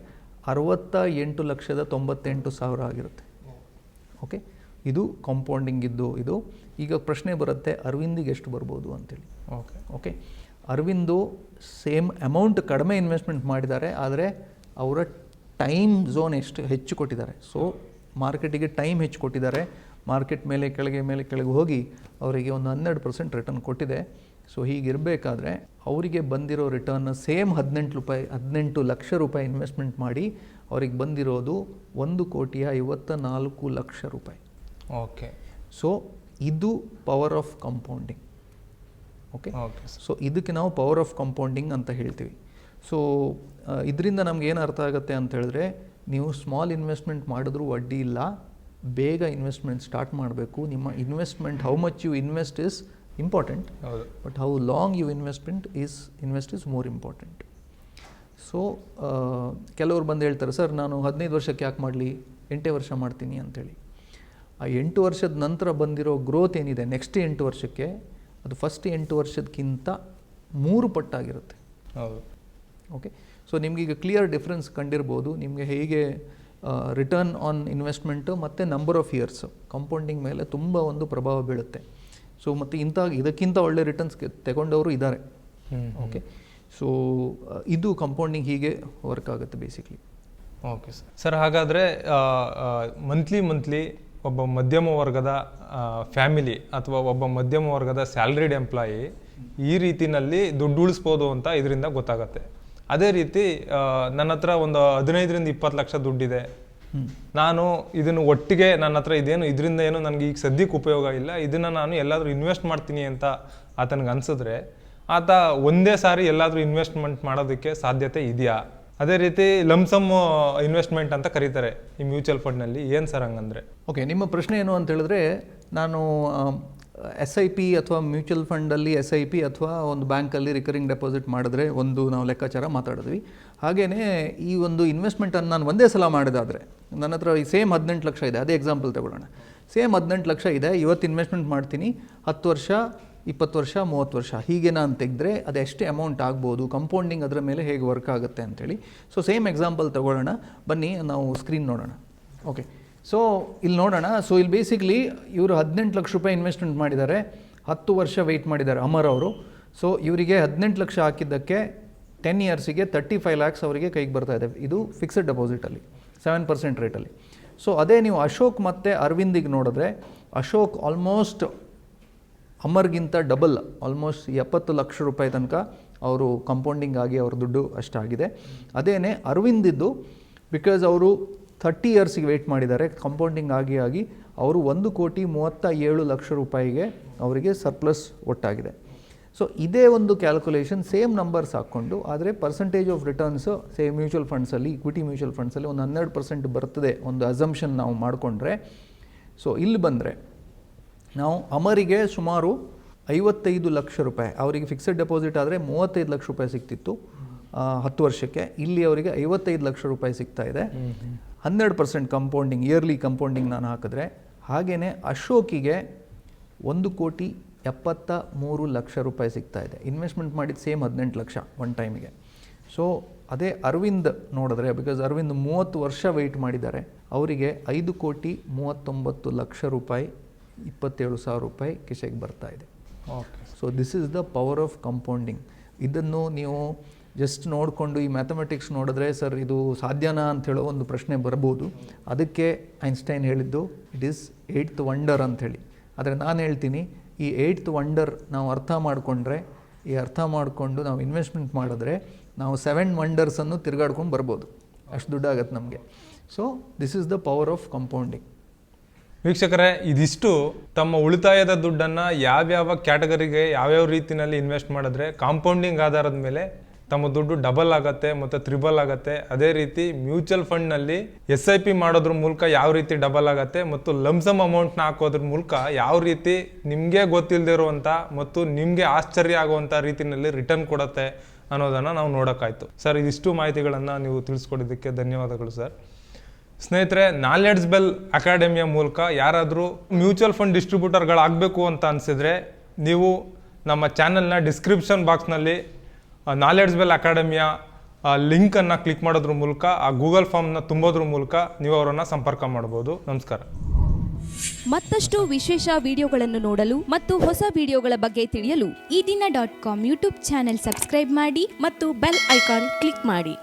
ಅರವತ್ತ ಎಂಟು ಲಕ್ಷದ ತೊಂಬತ್ತೆಂಟು ಸಾವಿರ ಆಗಿರುತ್ತೆ. ಓಕೆ ಇದು ಕಾಂಪೌಂಡಿಂಗ್ ಇದ್ದು ಇದು. ಈಗ ಪ್ರಶ್ನೆ ಬರುತ್ತೆ ಅರವಿಂದಿಗೆ ಎಷ್ಟು ಬರ್ಬೋದು ಅಂತೇಳಿ. Okay okay Arvind same amount ಕಡಿಮೆ ಇನ್ವೆಸ್ಟ್ಮೆಂಟ್ ಮಾಡಿದ್ದಾರೆ ಆದರೆ ಅವರ ಟೈಮ್ ಝೋನ್ ಎಷ್ಟು ಹೆಚ್ಚು ಕೊಟ್ಟಿದ್ದಾರೆ. ಸೊ ಮಾರ್ಕೆಟಿಗೆ ಟೈಮ್ ಹೆಚ್ಚು ಕೊಟ್ಟಿದ್ದಾರೆ. ಮಾರ್ಕೆಟ್ ಮೇಲೆ ಕೆಳಗೆ ಮೇಲೆ ಕೆಳಗೆ ಹೋಗಿ ಅವರಿಗೆ ಒಂದು ಹನ್ನೆರಡು ಪರ್ಸೆಂಟ್ ರಿಟರ್ನ್ ಕೊಟ್ಟಿದೆ. ಸೊ ಹೀಗಿರಬೇಕಾದ್ರೆ ಅವರಿಗೆ ಬಂದಿರೋ ರಿಟರ್ನ್ ಸೇಮ್ ಹದಿನೆಂಟು ರೂಪಾಯಿ ಹದಿನೆಂಟು ಲಕ್ಷ ರೂಪಾಯಿ ಇನ್ವೆಸ್ಟ್ಮೆಂಟ್ ಮಾಡಿ ಅವ್ರಿಗೆ ಬಂದಿರೋದು ಒಂದು ಕೋಟಿಯ ಐವತ್ತ ನಾಲ್ಕು ಲಕ್ಷ ರೂಪಾಯಿ. ಓಕೆ ಸೊ ಇದು power of compounding okay okay so ಇದಕ್ಕೆ ನಾವು ಪವರ್ ಆಫ್ ಕಂಪೌಂಡಿಂಗ್ ಅಂತ ಹೇಳ್ತೀವಿ. ಸೊ ಇದರಿಂದ ನಮ್ಗೆ ಏನು ಅರ್ಥ ಆಗುತ್ತೆ ಅಂತ ಹೇಳಿದ್ರೆ ನೀವು ಸ್ಮಾಲ್ ಇನ್ವೆಸ್ಟ್ಮೆಂಟ್ ಮಾಡಿದ್ರೂ ವಡ್ಡಿ ಇಲ್ಲ ಬೇಗ ಇನ್ವೆಸ್ಟ್ಮೆಂಟ್ ಸ್ಟಾರ್ಟ್ ಮಾಡಬೇಕು. ನಿಮ್ಮ investment how much you invest is important but how long you investment is invest is more important so ಕೆಲವರು ಬಂದು ಹೇಳ್ತಾರೆ ಸರ್ ನಾನು ಹದಿನೈದು ವರ್ಷಕ್ಕೆ ಯಾಕೆ ಮಾಡಲಿ? ಎಂಟೇ ವರ್ಷ ಮಾಡ್ತೀನಿ ಅಂಥೇಳಿ ಆ ಎಂಟು ವರ್ಷದ ನಂತರ ಬಂದಿರೋ ಗ್ರೋತ್ ಏನಿದೆ? ನೆಕ್ಸ್ಟ್ ಎಂಟು ವರ್ಷಕ್ಕೆ ಅದು ಫಸ್ಟ್ ಎಂಟು ವರ್ಷದಕ್ಕಿಂತ ಮೂರು ಪಟ್ಟಾಗಿರುತ್ತೆ. ಹೌದು. ಓಕೆ ಸೊ ನಿಮಗೀಗ ಕ್ಲಿಯರ್ ಡಿಫ್ರೆನ್ಸ್ ಕಂಡಿರ್ಬೋದು. ನಿಮಗೆ ಹೇಗೆ ರಿಟರ್ನ್ ಆನ್ ಇನ್ವೆಸ್ಟ್ಮೆಂಟು ಮತ್ತು ನಂಬರ್ ಆಫ್ ಇಯರ್ಸ್ ಕಾಂಪೌಂಡಿಂಗ್ ಮೇಲೆ ತುಂಬ ಒಂದು ಪ್ರಭಾವ ಬೀಳುತ್ತೆ. ಸೊ ಮತ್ತು ಇಂಥ ಇದಕ್ಕಿಂತ ಒಳ್ಳೆ ರಿಟರ್ನ್ಸ್ ತಗೊಂಡವರು ಇದ್ದಾರೆ ಓಕೆ ಸೊ ಇದು ಕಂಪೌಂಡಿಂಗ್ ಹೀಗೆ ವರ್ಕ್ ಆಗುತ್ತೆ ಬೇಸಿಕ್ಲಿ ಓಕೆ ಸರ್ ಸರ್ ಹಾಗಾದರೆ ಮಂತ್ಲಿ ಮಂತ್ಲಿ ಒಬ್ಬ ಮಧ್ಯಮ ವರ್ಗದ ಫ್ಯಾಮಿಲಿ ಅಥವಾ ಒಬ್ಬ ಮಧ್ಯಮ ವರ್ಗದ ಸ್ಯಾಲ್ರಿಡ್ ಎಂಪ್ಲಾಯಿ ಈ ರೀತಿಯಲ್ಲಿ ದುಡ್ಡು ಉಳಿಸ್ಬೋದು ಅಂತ ಇದರಿಂದ ಗೊತ್ತಾಗತ್ತೆ. ಅದೇ ರೀತಿ ನನ್ನ ಹತ್ರ ಒಂದು ಹದಿನೈದರಿಂದ ಇಪ್ಪತ್ತು ಲಕ್ಷ ದುಡ್ಡಿದೆ. ನಾನು ಇದನ್ನು ಒಟ್ಟಿಗೆ ನನ್ನ ಹತ್ರ ಇದೇನು ಇದರಿಂದ ಏನು ನನಗೆ ಈಗ ಸದ್ಯಕ್ಕೆ ಉಪಯೋಗ ಇಲ್ಲ ಇದನ್ನು ನಾನು ಎಲ್ಲಾದರೂ ಇನ್ವೆಸ್ಟ್ ಮಾಡ್ತೀನಿ ಅಂತ ಆತನಿಗೆ ಅನ್ಸಿದ್ರೆ ಆತ ಒಂದೇ ಸಾರಿ ಎಲ್ಲಾದರೂ ಇನ್ವೆಸ್ಟ್ಮೆಂಟ್ ಮಾಡೋದಕ್ಕೆ ಸಾಧ್ಯತೆ ಇದೆಯಾ? ಅದೇ ರೀತಿ ಲಮ್ಸಮ್ ಇನ್ವೆಸ್ಟ್ಮೆಂಟ್ ಅಂತ ಕರೀತಾರೆ ಈ ಮ್ಯೂಚುವಲ್ ಫಂಡ್ನಲ್ಲಿ ಏನು ಸರ್ ಹಂಗಂದ್ರೆ? ಓಕೆ ನಿಮ್ಮ ಪ್ರಶ್ನೆ ಏನು ಅಂತ ಹೇಳಿದ್ರೆ ನಾನು ಎಸ್ ಐ ಪಿ ಅಥವಾ ಮ್ಯೂಚುವಲ್ ಫಂಡಲ್ಲಿ ಎಸ್ ಐ ಪಿ ಅಥವಾ ಒಂದು ಬ್ಯಾಂಕಲ್ಲಿ ರಿಕರಿಂಗ್ ಡೆಪಾಸಿಟ್ ಮಾಡಿದ್ರೆ ಒಂದು ನಾವು ಲೆಕ್ಕಾಚಾರ ಮಾತಾಡಿದ್ವಿ. ಹಾಗೆಯೇ ಈ ಒಂದು ಇನ್ವೆಸ್ಟ್ಮೆಂಟನ್ನು ನಾನು ಒಂದೇ ಸಲ ಮಾಡಿದಾದರೆ, ನನ್ನ ಹತ್ರ ಈ ಸೇಮ್ ಹದಿನೆಂಟು ಲಕ್ಷ ಇದೆ, ಅದೇ ಎಕ್ಸಾಂಪಲ್ ತಗೊಳ್ಳೋಣ. ಸೇಮ್ ಹದಿನೆಂಟು ಲಕ್ಷ ಇದೆ, ಇವತ್ತು ಇನ್ವೆಸ್ಟ್ಮೆಂಟ್ ಮಾಡ್ತೀನಿ, ಹತ್ತು ವರ್ಷ, ಇಪ್ಪತ್ತು ವರ್ಷ, ಮೂವತ್ತು ವರ್ಷ, ಹೀಗೆ ನಾನು ತೆಗೆದ್ರೆ ಅದು ಎಷ್ಟೇ ಅಮೌಂಟ್ ಆಗ್ಬೋದು, ಕಂಪೌಂಡಿಂಗ್ ಅದರ ಮೇಲೆ ಹೇಗೆ ವರ್ಕ್ ಆಗುತ್ತೆ ಅಂತೇಳಿ. ಸೊ ಸೇಮ್ ಎಕ್ಸಾಂಪಲ್ ತಗೊಳ್ಳೋಣ. ಬನ್ನಿ, ನಾವು ಸ್ಕ್ರೀನ್ ನೋಡೋಣ. ಓಕೆ ಸೊ ಇಲ್ಲಿ ನೋಡೋಣ. ಸೊ ಇಲ್ಲಿ ಬೇಸಿಕ್ಲಿ ಇವರು ಹದಿನೆಂಟು ಲಕ್ಷ ರೂಪಾಯಿ ಇನ್ವೆಸ್ಟ್ಮೆಂಟ್ ಮಾಡಿದ್ದಾರೆ. ಹತ್ತು ವರ್ಷ ವೆಯ್ಟ್ ಮಾಡಿದ್ದಾರೆ ಅಮರ್ ಅವರು. ಸೊ ಇವರಿಗೆ ಹದಿನೆಂಟು ಲಕ್ಷ ಹಾಕಿದ್ದಕ್ಕೆ ಟೆನ್ ಇಯರ್ಸಿಗೆ ತರ್ಟಿ ಫೈವ್ ಲ್ಯಾಕ್ಸ್ ಅವರಿಗೆ ಕೈಗೆ ಬರ್ತಾ ಇದೆ. ಇದು ಫಿಕ್ಸೆಡ್ ಡೆಪಾಸಿಟಲ್ಲಿ ಸೆವೆನ್ ಪರ್ಸೆಂಟ್ ರೇಟಲ್ಲಿ ಸೊ ಅದೇ ನೀವು ಅಶೋಕ್ ಮತ್ತು ಅರವಿಂದಿಗೆ ನೋಡಿದ್ರೆ, ಅಶೋಕ್ ಆಲ್ಮೋಸ್ಟ್ ಅಮರ್ಗಿಂತ ಡಬಲ್ ಆಲ್ಮೋಸ್ಟ್ ಎಪ್ಪತ್ತು ಲಕ್ಷ ರೂಪಾಯಿ ತನಕ ಅವರು ಕಂಪೌಂಡಿಂಗ್ ಆಗಿ ಅವ್ರ ದುಡ್ಡು ಅಷ್ಟಾಗಿದೆ. ಅದೇನೇ ಅರವಿಂದಿದ್ದು ಬಿಕಾಸ್ ಅವರು ಥರ್ಟಿ ಇಯರ್ಸಿಗೆ ವೆಯ್ಟ್ ಮಾಡಿದ್ದಾರೆ. ಕಂಪೌಂಡಿಂಗ್ ಆಗಿ ಆಗಿ ಅವರು ಒಂದು ಕೋಟಿ ಮೂವತ್ತ ಏಳು ಲಕ್ಷ ರೂಪಾಯಿಗೆ ಅವರಿಗೆ ಸರ್ಪ್ಲಸ್ ಒಟ್ಟಾಗಿದೆ. ಸೊ ಇದೇ ಒಂದು ಕ್ಯಾಲ್ಕುಲೇಷನ್ ಸೇಮ್ ನಂಬರ್ಸ್ ಹಾಕ್ಕೊಂಡು, ಆದರೆ percentage of returns same mutual ಫಂಡ್ಸಲ್ಲಿ equity mutual ಫಂಡ್ಸಲ್ಲಿ ಒಂದು ಹನ್ನೆರಡು ಪರ್ಸೆಂಟ್ ಬರ್ತದೆ ಒಂದು ಅಸಂಪ್ಷನ್ ನಾವು ಮಾಡಿಕೊಂಡ್ರೆ. ಸೊ ಇಲ್ಲಿ ಬಂದರೆ ನಾವು ಅಮರಿಗೆ ಸುಮಾರು ಐವತ್ತೈದು ಲಕ್ಷ ರೂಪಾಯಿ, ಅವರಿಗೆ ಫಿಕ್ಸೆಡ್ ಡೆಪಾಸಿಟ್ ಆದರೆ ಮೂವತ್ತೈದು ಲಕ್ಷ ರೂಪಾಯಿ ಸಿಗ್ತಿತ್ತು. ಹತ್ತು ವರ್ಷಕ್ಕೆ ಇಲ್ಲಿ ಅವರಿಗೆ ಐವತ್ತೈದು ಲಕ್ಷ ರೂಪಾಯಿ ಸಿಗ್ತಾ ಇದೆ. ಹನ್ನೆರಡು ಪರ್ಸೆಂಟ್ ಕಂಪೌಂಡಿಂಗ್ ಇಯರ್ಲಿ ಕಂಪೌಂಡಿಂಗ್ ನಾನು ಹಾಕಿದ್ರೆ ಹಾಗೆಯೇ ಅಶೋಕಿಗೆ ಒಂದು ಕೋಟಿ ಎಪ್ಪತ್ತ ಮೂರು ಲಕ್ಷ ರೂಪಾಯಿ ಸಿಗ್ತಾ ಇದೆ. ಇನ್ವೆಸ್ಟ್ಮೆಂಟ್ ಮಾಡಿದ ಸೇಮ್ ಹದಿನೆಂಟು ಲಕ್ಷ ಒನ್ ಟೈಮಿಗೆ ಸೊ ಅದೇ ಅರವಿಂದ್ ನೋಡಿದ್ರೆ ಬಿಕಾಸ್ ಅರವಿಂದ್ ಮೂವತ್ತು ವರ್ಷ ವೆಯ್ಟ್ ಮಾಡಿದ್ದಾರೆ ಅವರಿಗೆ ಐದು ಕೋಟಿ ಮೂವತ್ತೊಂಬತ್ತು ಲಕ್ಷ ರೂಪಾಯಿ ಇಪ್ಪತ್ತೇಳು ಸಾವಿರ ರೂಪಾಯಿ ಕಿಸೆಗೆ ಬರ್ತಾ ಇದೆ. Okay so this is the power of compounding ಇದನ್ನು ನೀವು ಜಸ್ಟ್ ನೋಡಿಕೊಂಡು ಈ ಮ್ಯಾಥಮೆಟಿಕ್ಸ್ ನೋಡಿದ್ರೆ ಸರ್ ಇದು ಸಾಧ್ಯನಾ ಅಂತ ಹೇಳೋ ಒಂದು ಪ್ರಶ್ನೆ ಬರ್ಬೋದು. ಅದಕ್ಕೆ ಐನ್ಸ್ಟೈನ್ ಹೇಳಿದ್ದು ಇಟ್ ಈಸ್ ಏಯ್ತ್ ವಂಡರ್ ಅಂಥೇಳಿ. ಆದರೆ ನಾನು ಹೇಳ್ತೀನಿ, ಈ ಏಯ್ತ್ ವಂಡರ್ ನಾವು ಅರ್ಥ ಮಾಡಿಕೊಂಡ್ರೆ, ಈ ಅರ್ಥ ಮಾಡಿಕೊಂಡು ನಾವು ಇನ್ವೆಸ್ಟ್ಮೆಂಟ್ ಮಾಡಿದ್ರೆ ನಾವು ಸೆವೆನ್ ವಂಡರ್ಸನ್ನು ತಿರುಗಾಡ್ಕೊಂಡು ಬರ್ಬೋದು. ಅಷ್ಟು ದುಡ್ಡಾಗತ್ತೆ ನಮಗೆ. So this is the power of compounding ವೀಕ್ಷಕರೇ, ಇದಿಷ್ಟು ತಮ್ಮ ಉಳಿತಾಯದ ದುಡ್ಡನ್ನು ಯಾವ್ಯಾವ ಕ್ಯಾಟಗರಿಗೆ ಯಾವ್ಯಾವ ರೀತಿಯಲ್ಲಿ ಇನ್ವೆಸ್ಟ್ ಮಾಡಿದ್ರೆ ಕಾಂಪೌಂಡಿಂಗ್ ಆಧಾರದ ಮೇಲೆ ತಮ್ಮ ದುಡ್ಡು ಡಬಲ್ ಆಗತ್ತೆ ಮತ್ತು ತ್ರಿಬಲ್ ಆಗತ್ತೆ. ಅದೇ ರೀತಿ ಮ್ಯೂಚುವಲ್ ಫಂಡ್ನಲ್ಲಿ ಎಸ್ ಐ ಪಿ ಮಾಡೋದ್ರ ಮೂಲಕ ಯಾವ ರೀತಿ ಡಬಲ್ ಆಗತ್ತೆ ಮತ್ತು ಲಮ್ಸಮ್ ಅಮೌಂಟ್ನ ಹಾಕೋದ್ರ ಮೂಲಕ ಯಾವ ರೀತಿ ನಿಮಗೆ ಗೊತ್ತಿಲ್ಲದಿರುವಂಥ ಮತ್ತು ನಿಮಗೆ ಆಶ್ಚರ್ಯ ಆಗುವಂಥ ರೀತಿಯಲ್ಲಿ ರಿಟರ್ನ್ ಕೊಡುತ್ತೆ ಅನ್ನೋದನ್ನು ನಾವು ನೋಡೋಕ್ಕಾಯ್ತು. ಸರ್, ಇದಿಷ್ಟು ಮಾಹಿತಿಗಳನ್ನು ನೀವು ತಿಳಿಸ್ಕೊಡೋದಕ್ಕೆ ಧನ್ಯವಾದಗಳು ಸರ್. ಸ್ನೇಹಿತರೆ ನಾಲೆಡ್ಸ್ ಬೆಲ್ ಅಕಾಡೆಮಿಯ ಮೂಲಕ ಯಾರಾದರೂ ಮ್ಯೂಚುವಲ್ ಫಂಡ್ ಡಿಸ್ಟ್ರಿಬ್ಯೂಟರ್ಗಳಾಗಬೇಕು ಅಂತ ಅನಿಸಿದರೆ ನೀವು ನಮ್ಮ ಚಾನಲ್ನ ಡಿಸ್ಕ್ರಿಪ್ಷನ್ ಬಾಕ್ಸ್ನಲ್ಲಿ ನಾಲೆಡ್ಜ್ ಬೆಲ್ ಅಕಾಡೆಮಿಯ ಲಿಂಕನ್ನು ಕ್ಲಿಕ್ ಮಾಡೋದ್ರ ಮೂಲಕ, ಆ ಗೂಗಲ್ ಫಾರ್ಮ್ನ ತುಂಬೋದ್ರ ಮೂಲಕ ನೀವು ಅವರನ್ನು ಸಂಪರ್ಕ ಮಾಡ್ಬೋದು. ನಮಸ್ಕಾರ. ಮತ್ತಷ್ಟು ವಿಶೇಷ ವಿಡಿಯೋಗಳನ್ನು ನೋಡಲು ಮತ್ತು ಹೊಸ ವಿಡಿಯೋಗಳ ಬಗ್ಗೆ ತಿಳಿಯಲು ಈ ದಿನ dot com YouTube channel subscribe ಮಾಡಿ ಮತ್ತು ಬೆಲ್ ಐಕಾನ್ ಕ್ಲಿಕ್ ಮಾಡಿ.